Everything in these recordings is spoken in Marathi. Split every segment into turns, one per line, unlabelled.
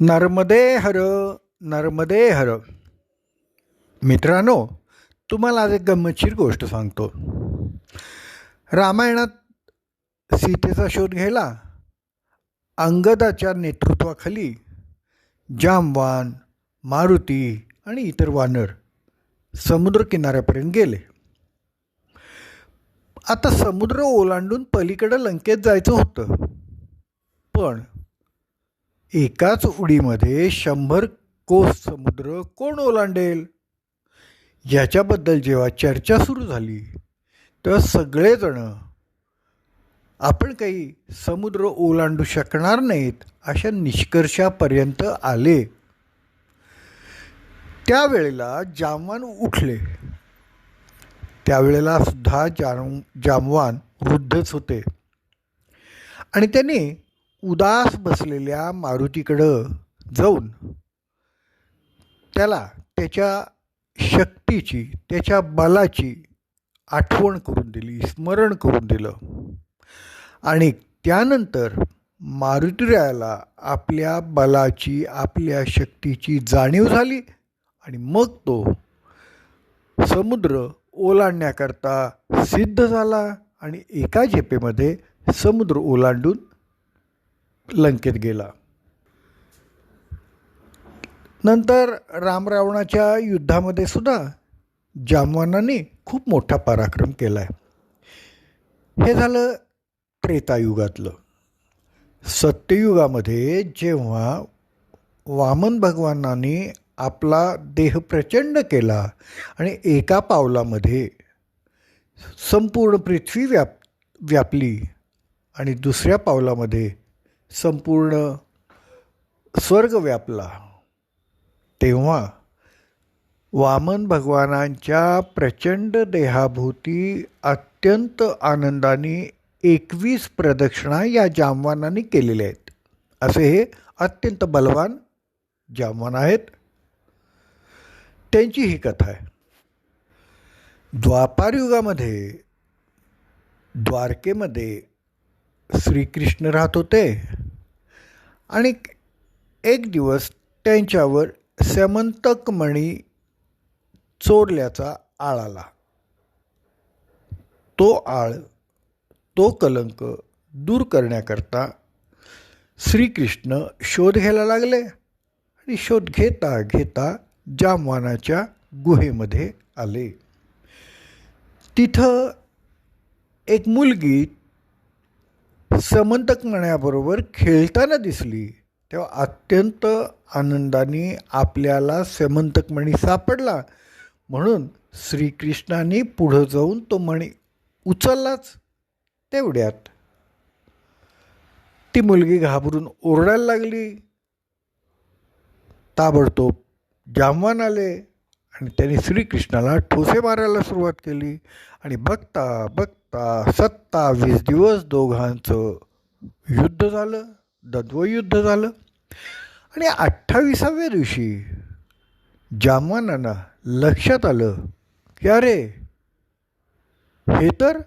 नर्मदे हर नर्मदे हर. मित्रांनो तुम्हाला आज एक गंमतशीर गोष्ट सांगतो. रामायणात सीतेचा शोध घ्यायला अंगदाच्या नेतृत्वाखाली जामवान मारुती आणि इतर वानर समुद्र किनाऱ्यापर्यंत गेले. आता समुद्र ओलांडून पलीकडं लंकेत जायचं होतं. पण एकाच उडीमध्ये शंभर कोस समुद्र कोण ओलांडेल? याच्याबद्दल जेव्हा चर्चा सुरू झाली तेव्हा सगळेजण आपण काही समुद्र ओलांडू शकणार नाहीत अशा निष्कर्षापर्यंत आले. त्यावेळेला जामवान उठले. त्यावेळेला सुद्धा जाम जामवान वृद्धच होते. आणि त्यांनी उदास बसलेल्या मारुतीकडं जाऊन त्याला त्याच्या शक्तीची त्याच्या बलाची आठवण करून दिली स्मरण करून दिलं. आणि त्यानंतर मारुतीरायाला आपल्या बलाची आपल्या शक्तीची जाणीव झाली आणि मग तो समुद्र ओलांडण्याकरता सिद्ध झाला आणि एका झेपेमध्ये समुद्र ओलांडून लंकेत गेला. नंतर रामरावणाच्या युद्धामध्ये सुद्धा जामवानाने खूप मोठा पराक्रम केला आहे हे झालं त्रेतायुगातलं. सत्ययुगामध्ये जेव्हा वामन भगवानाने आपला देह प्रचंड केला आणि एका पावलामध्ये संपूर्ण पृथ्वी व्याप व्यापली आणि दुसऱ्या पावलामध्ये संपूर्ण स्वर्ग व्यापला. तेव्हा वामन भगवानांच्या प्रचंड देहाभोवती अत्यंत आनंदाने एकवीस प्रदक्षिणा या जामवानाने केलेल्या आहेत. असे हे अत्यंत बलवान जामवान आहेत. त्यांची ही कथा आहे. द्वापारयुगामध्ये द्वारकेमध्ये श्रीकृष्ण राहत होते. आणि एक दिवस त्यांच्यावर समंतकमणी चोरल्याचा आळ आला. तो आळ तो कलंक दूर करण्याकरता श्रीकृष्ण शोध घ्यायला लागले आणि शोध घेता घेता जामवानाच्या गुहेमध्ये आले. तिथं एक मुलगी समंतक मण्याबरोबर खेळताना दिसली तेव्हा अत्यंत आनंदाने आपल्याला समंतक मणी सापडला. म्हणून श्रीकृष्णाने पुढं जाऊन तो मणी उचललाच तेवढ्यात. ती मुलगी घाबरून ओरडायला लागली. ताबडतोब जामवान आले आणि त्यांनी श्रीकृष्णाला ठोसे मारायला सुरुवात केली. आणि बघता बघता सत्तावीस दिवस दोघांचं युद्ध झालं दद्वयुद्ध झालं. आणि अठ्ठावीसाव्या दिवशी जामानांना लक्षात आलं की अरे हे तर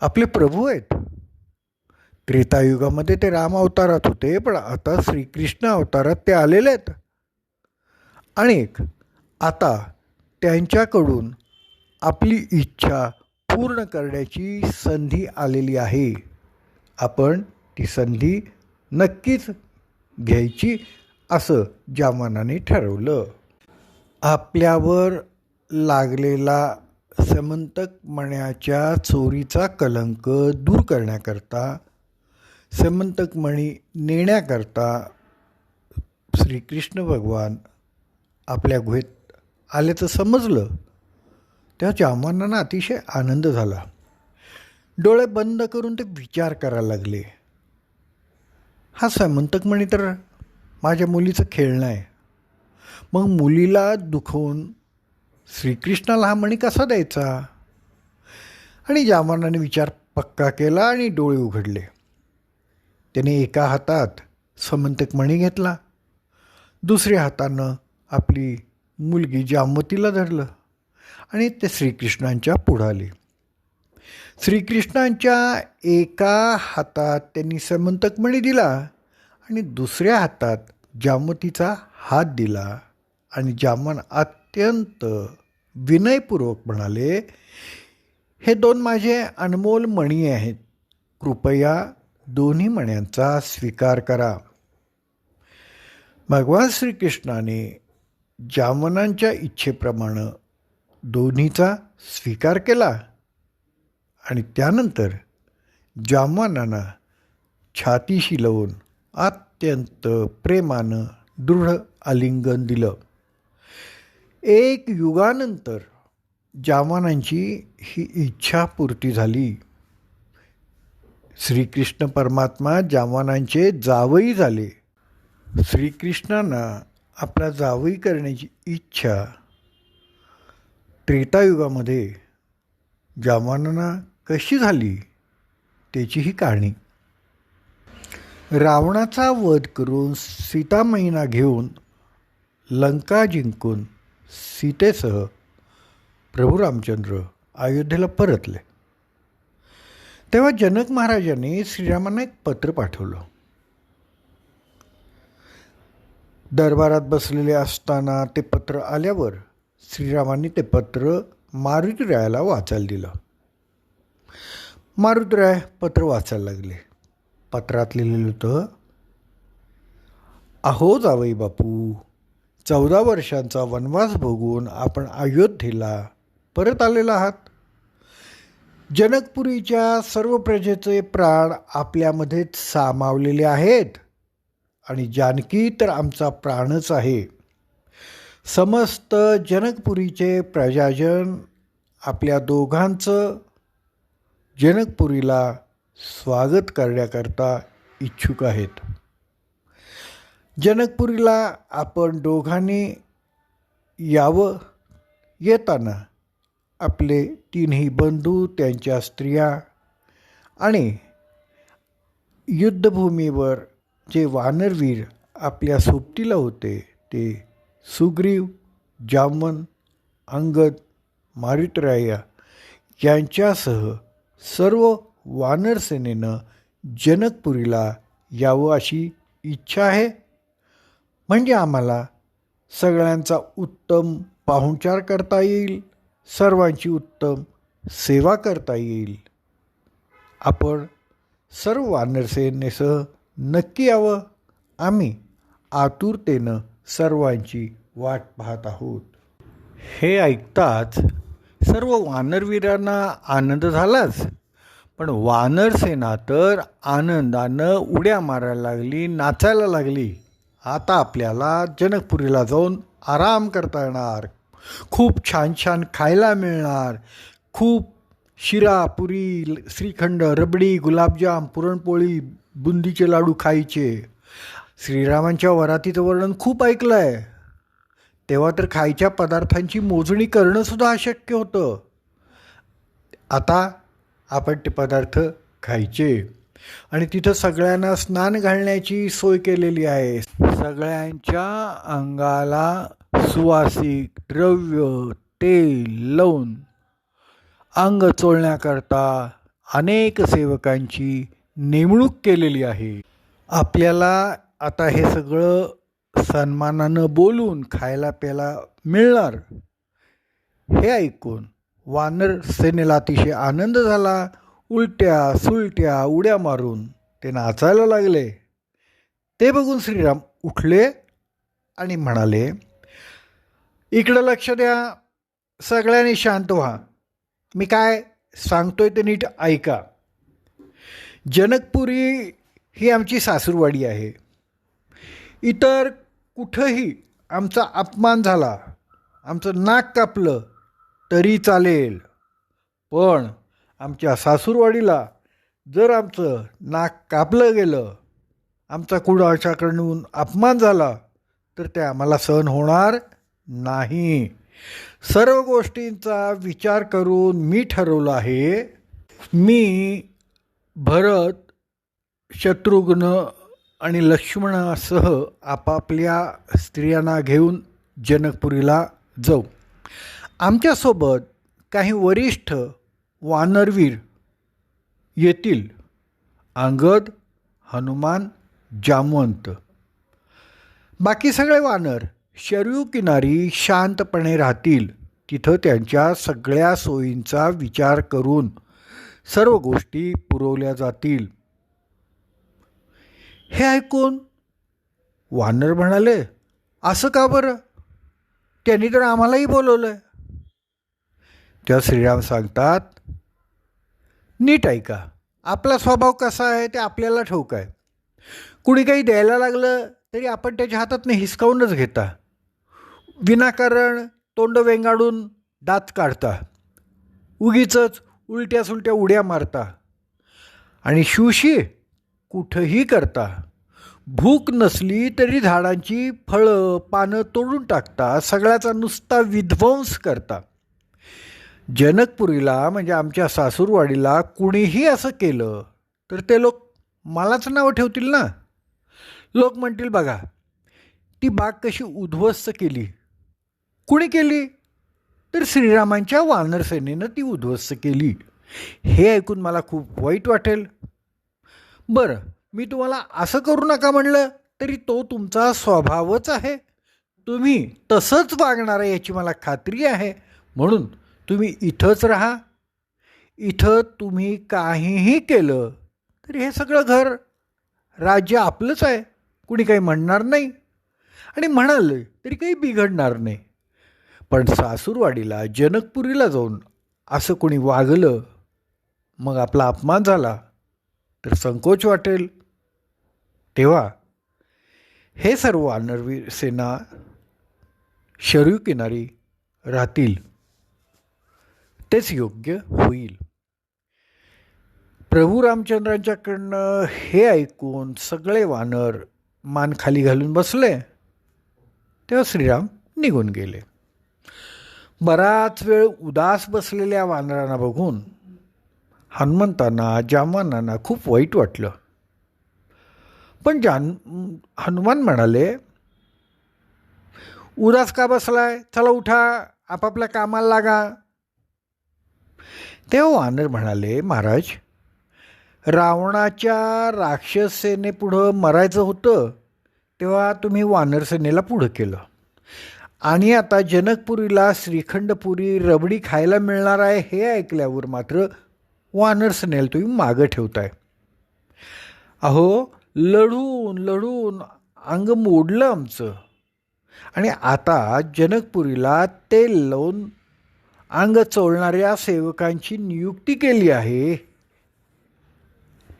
आपले प्रभू आहेत. त्रेतायुगामध्ये ते राम अवतारात होते पण आता श्रीकृष्ण अवतारात ते आलेले आहेत. आणि आता त्यांच्याकडून आपली इच्छा पूर्ण करण्याची संधी आलेली आहे. आपण ती संधी नक्कीच घ्यायची असं जामानाने ठरवलं. आपल्यावर लागलेला समंतक मण्याच्या चोरीचा कलंक दूर करण्याकरता समंतक मणी नेण्याकरता श्रीकृष्ण भगवान आपल्या गुहेत आल्याचं समजलं. त्या जामवानांना अतिशय आनंद झाला. डोळे बंद करून ते विचार करायला लागले. हा समंतक म्हणी तर माझ्या मुलीचं खेळणं आहे. मग मुलीला दुखवून श्रीकृष्णाला हा मणी कसा द्यायचा? आणि जामानाने विचार पक्का केला आणि डोळे उघडले. त्याने एका हातात समंतक मणी घेतला. दुसऱ्या हातानं आपली मुलगी जामवतीला धरलं. आणि ते श्रीकृष्णांच्या पुढं आले श्रीकृष्णांच्या एका हातात त्यांनी समंतकमणी दिला आणि दुसऱ्या हातात जामतीचा हात दिला. आणि जामन अत्यंत विनयपूर्वक म्हणाले हे दोन माझे अनमोल मणी आहेत. कृपया दोन्ही मण्यांचा स्वीकार करा. भगवान श्रीकृष्णाने जामनांच्या इच्छेप्रमाणे दोन्हीचा स्वीकार केला आणि त्यानंतर जामवानांना छातीशी लावून अत्यंत प्रेमानं दृढ आलिंगन दिलं. एक युगानंतर जामानांची ही इच्छा पूर्ती झाली. श्रीकृष्ण परमात्मा जामवानांचे जावई झाले. श्रीकृष्णांना आपला जावई करण्याची इच्छा त्रेतायुगामध्ये जामानना कशी झाली त्याची ही कहाणी रावणाचा वध करून सीतामाईना घेऊन लंका जिंकून सीतेसह प्रभू रामचंद्र अयोध्येला परतले. तेव्हा जनक महाराजांनी श्रीरामांना एक पत्र पाठवलं. दरबारात बसलेले असताना ते पत्र आल्यावर श्रीरामांनी ते पत्र मारुतीरायाला वाचायला दिलं. मारुतीराय पत्र वाचायला लागले. पत्रात लिहिलेलं होतं अहो जावई बापू चौदा वर्षांचा वनवास भोगून आपण अयोध्येला परत आलेला आहात. जनकपुरीच्या सर्व प्रजेचे प्राण आपल्यामध्येच सामावलेले आहेत आणि जानकी तर आमचा प्राणच आहे. समस्त जनकपुरीचे प्रजाजन आपल्या दोघांचं जनकपुरीला स्वागत करण्याकरता इच्छुक आहेत. जनकपुरीला आपण दोघांनी यावं. येताना आपले तीनही बंधू त्यांच्या स्त्रिया आणि युद्धभूमीवर जे वानरवीर आपल्या सोबतीला होते ते सुग्रीव जामन अंगद मारितराया यांच्यासह सर्व वानरसेनेनं जनकपुरीला यावं अशी इच्छा आहे? म्हणजे आम्हाला सगळ्यांचा उत्तम पाहुणचार करता येईल सर्वांची उत्तम सेवा करता येईल. आपण सर्व वानरसेनेसह नक्की यावं. आम्ही आतुरतेनं सर्वांची वाट पाहत आहोत. हे ऐकताच सर्व वानरवीरांना आनंद झालाच. पण वानरसेना तर आनंदानं उड्या मारायला लागली नाचायला लागली. आता आपल्याला जनकपुरीला जाऊन आराम करता येणार. खूप छान छान खायला मिळणार. खूप शिरा पुरी श्रीखंड रबडी गुलाबजाम पुरणपोळी बुंदीचे लाडू खायचे. श्रीरामांच्या वरातीचं वर्णन खूप ऐकलं आहे तेव्हा तर खायच्या पदार्थांची मोजणी करणंसुद्धा अशक्य होतं. आता आपण ते पदार्थ खायचे. आणि तिथं सगळ्यांना स्नान घालण्याची सोय केलेली आहे. सगळ्यांच्या अंगाला सुवासिक द्रव्य तेल लावून अंग चोळण्याकरता अनेक सेवकांची नेमणूक केलेली आहे. आपल्याला आता हे सगळं सन्मानानं बोलून खायला प्यायला मिळणार? हे ऐकून वानर सेनेला अतिशय आनंद झाला. उलट्या सुलट्या उड्या मारून ते नाचायला लागले. ते बघून श्रीराम उठले आणि म्हणाले इकडं लक्ष द्या. सगळ्यांनी शांत व्हा. मी काय सांगतोय ते नीट ऐका. जनकपुरी ही आमची सासूरवाडी आहे. इतर कुठंही आमचा अपमान झाला आमचं नाक कापलं तरी चालेल. पण आमच्या सासूरवाडीला जर आमचं नाक कापलं गेलं आमचा कुणाच्याकडून अपमान झाला तर ते आम्हाला सहन होणार नाही. सर्व गोष्टींचा विचार करून मी ठरवलं आहे मी भरत शत्रुघ्न आणि लक्ष्मणासह आपापल्या स्त्रियांना घेऊन जनकपुरीला जाऊ. आमच्यासोबत काही वरिष्ठ वानरवीर येतील. अंगद हनुमान जामवंत. बाकी सगळे वानर शरयू किनारी शांतपणे राहतील. तिथं त्यांच्या सगळ्या सोयींचा विचार करून सर्व गोष्टी पुरवल्या जातील. हे ऐकून वानर म्हणाले असं का बरं? त्यांनी तर आम्हालाही बोलवलं तेव्हा श्रीराम सांगतात नीट ऐका आपला स्वभाव कसा आहे ते आपल्याला ठाऊक आहे. कुणी काही द्यायला लागलं तरी आपण त्याच्या हातातनं हिसकावूनच घेता. विनाकारण तोंड वेंगाडून दात काढता. उगीच उलट्या सुलट्या उड्या मारता. आणि शिवशी कुठंही करता भूक नसली तरी झाडांची फळं पानं तोडून टाकता सगळ्याचा नुसता विध्वंस करता. जनकपुरीला म्हणजे आमच्या सासूरवाडीला कुणीही असं केलं तर ते लोक मलाच नावं ठेवतील ना? लोक म्हणतील बघा ती बाग कशी उद्ध्वस्त केली. कुणी केली? तर श्रीरामांच्या वानरसेनेनं ती उद्ध्वस्त केली. हे ऐकून मला खूप वाईट वाटेल. बरं मी तुम्हाला असं करू नका म्हणलं तरी तो तुमचा स्वभावच आहे. तुम्ही तसंच वागणार आहे याची मला खात्री आहे. म्हणून तुम्ही इथंच राहा. इथं तुम्ही काहीही केलं तरी हे सगळं घर राज्य आपलंच आहे. कुणी काही म्हणणार नाही. आणि म्हणालं तरी काही बिघडणार नाही. पण सासूरवाडीला जनकपुरीला जाऊन असं कोणी वागलं मग आपला अपमान झाला. तर संकोच वाटेल. तेव्हा हे सर्व वानरवीर सेना शरीर किनारी राहतील. तेच योग्य होईल. प्रभू रामचंद्रांच्याकडनं हे ऐकून सगळे वानर मान खाली घालून बसले. तेव्हा श्रीराम निघून गेले. बराच वेळ उदास बसलेल्या वानरांना बघून हनुमंतांना जामानांना खूप वाईट वाटलं. पण जान हनुमान म्हणाले उदास का बसलाय? चला उठा आपापल्या कामाला लागा. तेव्हा वानर म्हणाले महाराज रावणाच्या राक्षस सेनेपुढं मरायचं होतं तेव्हा तुम्ही वानरसेनेला पुढं केलं. आणि आता जनकपुरीला श्रीखंडपुरी रबडी खायला मिळणार आहे हे ऐकल्यावर मात्र वानरसेनेला तुम्ही मागं ठेवताय. अहो लढून लढून अंग मोडलं आमचं. आणि आता जनकपुरीला तेल लावून अंग चोळणाऱ्या सेवकांची नियुक्ती केली आहे.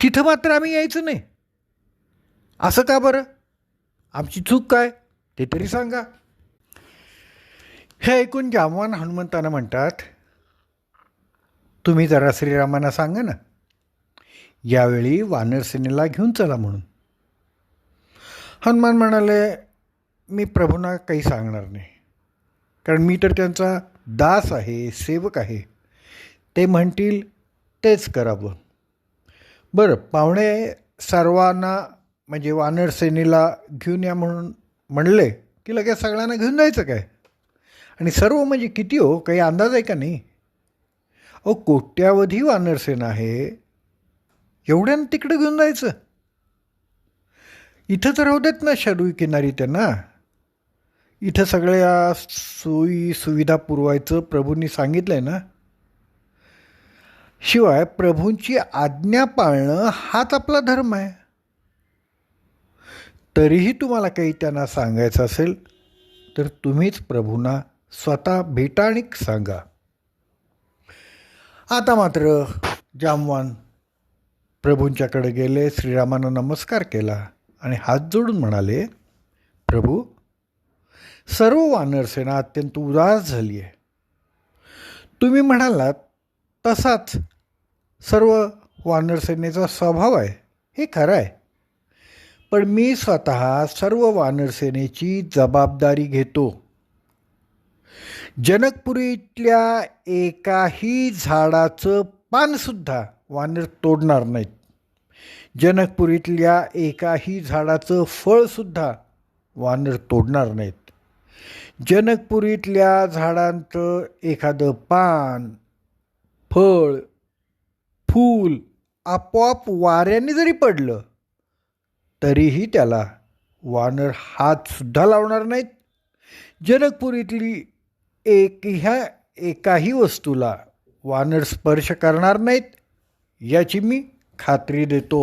तिथं मात्र आम्ही यायचं नाही. असं का बरं? आमची चूक काय? ते तरी सांगा. हे ऐकून जामवान हनुमंतानं म्हणतात तुम्ही जरा श्रीरामांना सांगा ना. यावेळी वानरसेनेला घेऊन चला म्हणून. हनुमान म्हणाले मी प्रभूंना काही सांगणार नाही. कारण मी तर त्यांचा दास आहे सेवक आहे. ते म्हणतील तेच करावं. बरं पाहुणे सर्वांना म्हणजे वानर सेनेला घेऊन या म्हणून म्हणले की लगेच सगळ्यांना घेऊन जायचं काय? आणि सर्व म्हणजे किती हो? काही अंदाज आहे का नाही? अहो कोट्यावधी वानरसेना आहे. एवढ्यानं तिकडं घेऊन जायचं. इथंच राहू देत ना शरू किनारी त्यांना. इथं सगळ्या सोयी सुविधा पुरवायचं प्रभूंनी सांगितलं आहे ना. शिवाय प्रभूंची आज्ञा पाळणं हाच आपला धर्म आहे. तरीही तुम्हाला काही त्यांना सांगायचं असेल तर तुम्हीच प्रभूंना स्वतः भेटाणीक सांगा. आता मात्र जामवान प्रभूंच्याकडे गेले श्रीरामानं नमस्कार केला आणि हात जोडून म्हणाले प्रभू सर्व वानरसेना अत्यंत उदास झाली आहे. तुम्ही म्हणालात तसाच सर्व वानरसेनेचा स्वभाव आहे. हे खरं आहे. पण मी स्वतः सर्व वानरसेनेची जबाबदारी घेतो. जनकपुरीतल्या एकाही झाडाचं पानसुद्धा वानर तोडणार नाहीत. जनकपुरीतल्या एकाही झाडाचं फळसुद्धा वानर तोडणार नाहीत. जनकपुरीतल्या झाडांचं एखादं पान फळ फूल आपोआप वाऱ्याने जरी पडलं तरीही त्याला वानर हातसुद्धा लावणार नाहीत. जनकपुरीतली एक ह्या एकाही वस्तूला वानर स्पर्श करणार नाहीत याची मी खात्री देतो.